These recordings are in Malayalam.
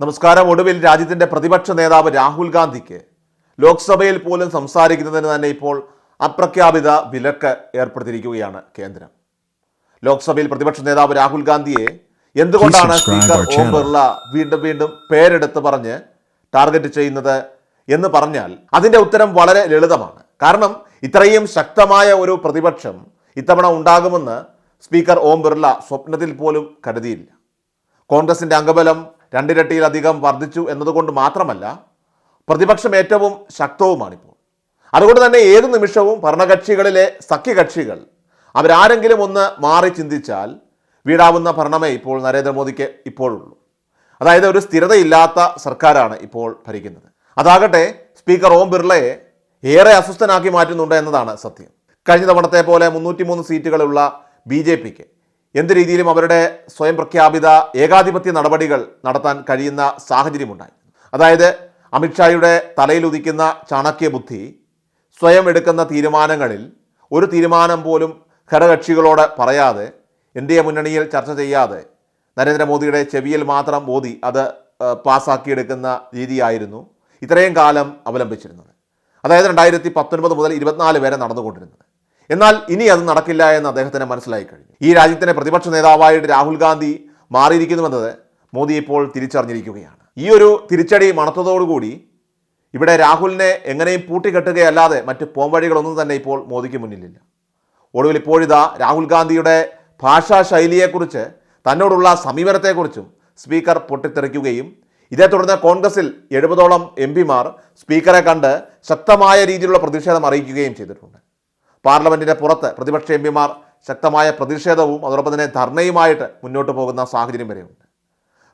നമസ്കാരം. ഒടുവിൽ രാജ്യത്തിന്റെ പ്രതിപക്ഷ നേതാവ് രാഹുൽ ഗാന്ധിക്ക് ലോക്സഭയിൽ പോലും സംസാരിക്കുന്നതിന് തന്നെ ഇപ്പോൾ അപ്രഖ്യാപിത വിലക്ക് ഏർപ്പെടുത്തിയിരിക്കുകയാണ് കേന്ദ്രം. ലോക്സഭയിൽ പ്രതിപക്ഷ നേതാവ് രാഹുൽ ഗാന്ധിയെ എന്തുകൊണ്ടാണ് സ്പീക്കർ ഓം ബിർള വീണ്ടും വീണ്ടും പേരെടുത്ത് പറഞ്ഞ് ടാർഗറ്റ് ചെയ്യുന്നത് എന്ന് പറഞ്ഞാൽ അതിന്റെ ഉത്തരം വളരെ ലളിതമാണ്. കാരണം ഇത്രയും ശക്തമായ ഒരു പ്രതിപക്ഷം ഇത്തവണ ഉണ്ടാകുമെന്ന് സ്പീക്കർ ഓം ബിർള സ്വപ്നത്തിൽ പോലും കരുതിയില്ല. കോൺഗ്രസിന്റെ അംഗബലം രണ്ടിരട്ടിയിലധികം വർദ്ധിച്ചു എന്നതുകൊണ്ട് മാത്രമല്ല പ്രതിപക്ഷം ഏറ്റവും ശക്തവുമാണിപ്പോൾ. അതുകൊണ്ട് തന്നെ ഏത് നിമിഷവും ഭരണകക്ഷികളിലെ സഖ്യകക്ഷികൾ അവരാരെങ്കിലും ഒന്ന് മാറി ചിന്തിച്ചാൽ വീടാവുന്ന ഭരണമേ ഇപ്പോൾ നരേന്ദ്രമോദിക്ക് ഇപ്പോഴുള്ളൂ. അതായത് ഒരു സ്ഥിരതയില്ലാത്ത സർക്കാരാണ് ഇപ്പോൾ ഭരിക്കുന്നത്. അതാകട്ടെ സ്പീക്കർ ഓം ബിർളയെ ഏറെ അസ്വസ്ഥനാക്കി മാറ്റുന്നുണ്ട് എന്നതാണ് സത്യം. കഴിഞ്ഞ തവണത്തെ പോലെ മുന്നൂറ്റിമൂന്ന് സീറ്റുകളുള്ള ബി ജെ പിക്ക് എന്ത് രീതിയിലും അവരുടെ സ്വയം പ്രഖ്യാപിത ഏകാധിപത്യ നടപടികൾ നടത്താൻ കഴിയുന്ന സാഹചര്യമുണ്ടായി. അതായത് അമിത്ഷായുടെ തലയിൽ ഉദിക്കുന്ന ചാണക്യ ബുദ്ധി സ്വയം എടുക്കുന്ന തീരുമാനങ്ങളിൽ ഒരു തീരുമാനം പോലും ഘടകക്ഷികളോട് പറയാതെ എൻ ഡി എ മുന്നണിയിൽ ചർച്ച ചെയ്യാതെ നരേന്ദ്രമോദിയുടെ ചെവിയിൽ മാത്രം മോദി അത് പാസ്സാക്കിയെടുക്കുന്ന രീതിയായിരുന്നു ഇത്രയും കാലം അവലംബിച്ചിരുന്നത്. അതായത് രണ്ടായിരത്തി പത്തൊൻപത് മുതൽ ഇരുപത്തിനാല് വരെ നടന്നുകൊണ്ടിരുന്നത്. എന്നാൽ ഇനി അത് നടക്കില്ല എന്ന് അദ്ദേഹത്തിന് മനസ്സിലായി കഴിഞ്ഞു. ഈ രാജ്യത്തിന്റെ പ്രതിപക്ഷ നേതാവായിട്ട് രാഹുൽ ഗാന്ധി മാറിയിരിക്കുന്നുവെന്നത് മോദി ഇപ്പോൾ തിരിച്ചറിഞ്ഞിരിക്കുകയാണ്. ഈ ഒരു തിരിച്ചടി മണത്തതോടുകൂടി ഇവിടെ രാഹുലിനെ എങ്ങനെയും പൂട്ടിക്കെട്ടുകയല്ലാതെ മറ്റ് പോംവഴികളൊന്നും തന്നെ ഇപ്പോൾ മോദിക്ക് മുന്നിലില്ല. ഒടുവിൽ ഇപ്പോഴിതാ രാഹുൽ ഗാന്ധിയുടെ ഭാഷാ ശൈലിയെക്കുറിച്ച് തന്നോടുള്ള സമീപനത്തെക്കുറിച്ചും സ്പീക്കർ പൊട്ടിത്തെറിക്കുകയും ഇതേ തുടർന്ന് കോൺഗ്രസിൽ എഴുപതോളം എം പിമാർ സ്പീക്കറെ കണ്ട് ശക്തമായ രീതിയിലുള്ള പ്രതിഷേധം അറിയിക്കുകയും ചെയ്തിട്ടുണ്ട്. പാർലമെന്റിന്റെ പുറത്ത് പ്രതിപക്ഷ എം പിമാർ ശക്തമായ പ്രതിഷേധവും അതോടൊപ്പം തന്നെ ധർണയുമായിട്ട് മുന്നോട്ട് പോകുന്ന സാഹചര്യം വരെയുണ്ട്.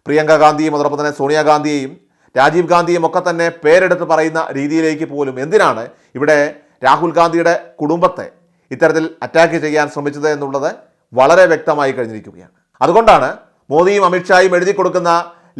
പ്രിയങ്ക ഗാന്ധിയും അതോടൊപ്പം തന്നെ സോണിയാഗാന്ധിയെയും രാജീവ് ഗാന്ധിയും ഒക്കെ തന്നെ പേരെടുത്ത് പറയുന്ന രീതിയിലേക്ക് പോലും എന്തിനാണ് ഇവിടെ രാഹുൽ ഗാന്ധിയുടെ കുടുംബത്തെ ഇത്തരത്തിൽ അറ്റാക്ക് ചെയ്യാൻ ശ്രമിച്ചത് എന്നുള്ളത് വളരെ വ്യക്തമായി കഴിഞ്ഞിരിക്കുകയാണ്. അതുകൊണ്ടാണ് മോദിയും അമിത്ഷായും എഴുതി കൊടുക്കുന്ന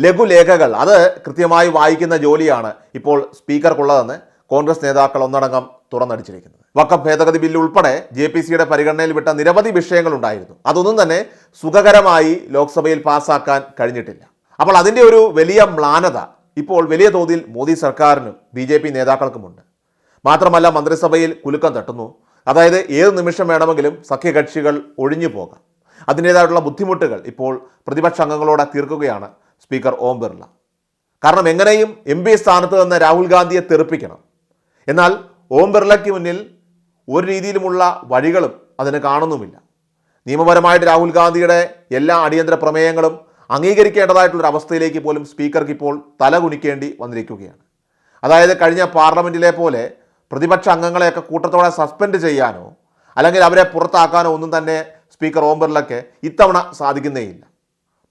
ലഘുലേഖകൾ. അത് കൃത്യമായി വായിക്കുന്ന ജോലിയാണ് ഇപ്പോൾ സ്പീക്കർക്കുള്ളതെന്ന് കോൺഗ്രസ് നേതാക്കൾ ഒന്നടങ്കം തുറന്നടിച്ചിരിക്കുന്നത്. വക്കം ഭേദഗതി ബില്ല് ഉൾപ്പെടെ ജെ പി സിയുടെ പരിഗണനയിൽ വിട്ട നിരവധി വിഷയങ്ങൾ ഉണ്ടായിരുന്നു. അതൊന്നും തന്നെ സുഖകരമായി ലോക്സഭയിൽ പാസ്സാക്കാൻ കഴിഞ്ഞിട്ടില്ല. അപ്പോൾ അതിന്റെ ഒരു വലിയ മ്ലാനത ഇപ്പോൾ വലിയ തോതിൽ മോദി സർക്കാരിനും ബി ജെ പി നേതാക്കൾക്കുമുണ്ട്. മാത്രമല്ല മന്ത്രിസഭയിൽ കുലുക്കം തട്ടുന്നു. അതായത് ഏത് നിമിഷം വേണമെങ്കിലും സഖ്യകക്ഷികൾ ഒഴിഞ്ഞു പോകാം. അതിന്റേതായിട്ടുള്ള ബുദ്ധിമുട്ടുകൾ ഇപ്പോൾ പ്രതിപക്ഷ അംഗങ്ങളോട് തീർക്കുകയാണ് സ്പീക്കർ ഓം ബിർള. കാരണം എങ്ങനെയും എം പി സ്ഥാനത്ത് നിന്ന് രാഹുൽ ഗാന്ധിയെ തെറിപ്പിക്കണം. എന്നാൽ ഓം ബിർളയ്ക്ക് മുന്നിൽ ഒരു രീതിയിലുമുള്ള വഴികളും അതിന് കാണുന്നുമില്ല. നിയമപരമായിട്ട് രാഹുൽ ഗാന്ധിയുടെ എല്ലാ അടിയന്തര പ്രമേയങ്ങളും അംഗീകരിക്കേണ്ടതായിട്ടുള്ള ഒരു അവസ്ഥയിലേക്ക് പോലും സ്പീക്കർക്ക് ഇപ്പോൾ തലകുനിക്കേണ്ടി വന്നിരിക്കുകയാണ്. അതായത് കഴിഞ്ഞ പാർലമെന്റിലെ പോലെ പ്രതിപക്ഷ അംഗങ്ങളെയൊക്കെ കൂട്ടത്തോടെ സസ്പെൻഡ് ചെയ്യാനോ അല്ലെങ്കിൽ അവരെ പുറത്താക്കാനോ ഒന്നും തന്നെ സ്പീക്കർ ഓം ബിർളയ്ക്ക് ഇത്തവണ സാധിക്കുന്നേയില്ല.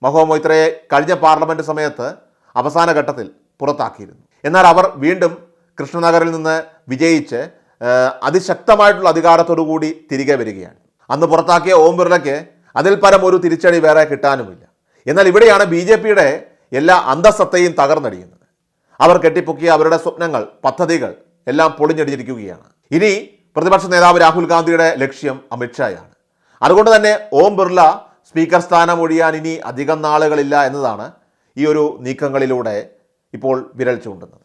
മഹോ മൊയ്ത്രയെ കഴിഞ്ഞ പാർലമെന്റ് സമയത്ത് അവസാന ഘട്ടത്തിൽ പുറത്താക്കിയിരുന്നു. എന്നാൽ അവർ വീണ്ടും കൃഷ്ണനഗറിൽ നിന്ന് വിജയിച്ച് അതിശക്തമായിട്ടുള്ള അധികാരത്തോടു കൂടി തിരികെ വരികയാണ്. അന്ന് പുറത്താക്കിയ ഓം ബിർളയ്ക്ക് അതിൽ പരം ഒരു തിരിച്ചടി വേറെ കിട്ടാനുമില്ല. എന്നാൽ ഇവിടെയാണ് ബി ജെ പിയുടെ എല്ലാ അന്തസത്തയും തകർന്നടിയുന്നത്. അവർ കെട്ടിപ്പൊക്കിയ അവരുടെ സ്വപ്നങ്ങൾ പദ്ധതികൾ എല്ലാം പൊളിഞ്ഞടിച്ചിരിക്കുകയാണ് ഇനി പ്രതിപക്ഷ നേതാവ് രാഹുൽ ഗാന്ധിയുടെ ലക്ഷ്യം അമിത്ഷായാണ് അതുകൊണ്ട് തന്നെ ഓം ബിർള സ്പീക്കർ സ്ഥാനം ഒഴിയാൻ ഇനി അധികം നാളുകളില്ല എന്നതാണ് ഈ ഒരു നീക്കങ്ങളിലൂടെ ഇപ്പോൾ വിരൽ ചൂണ്ടുന്നത്.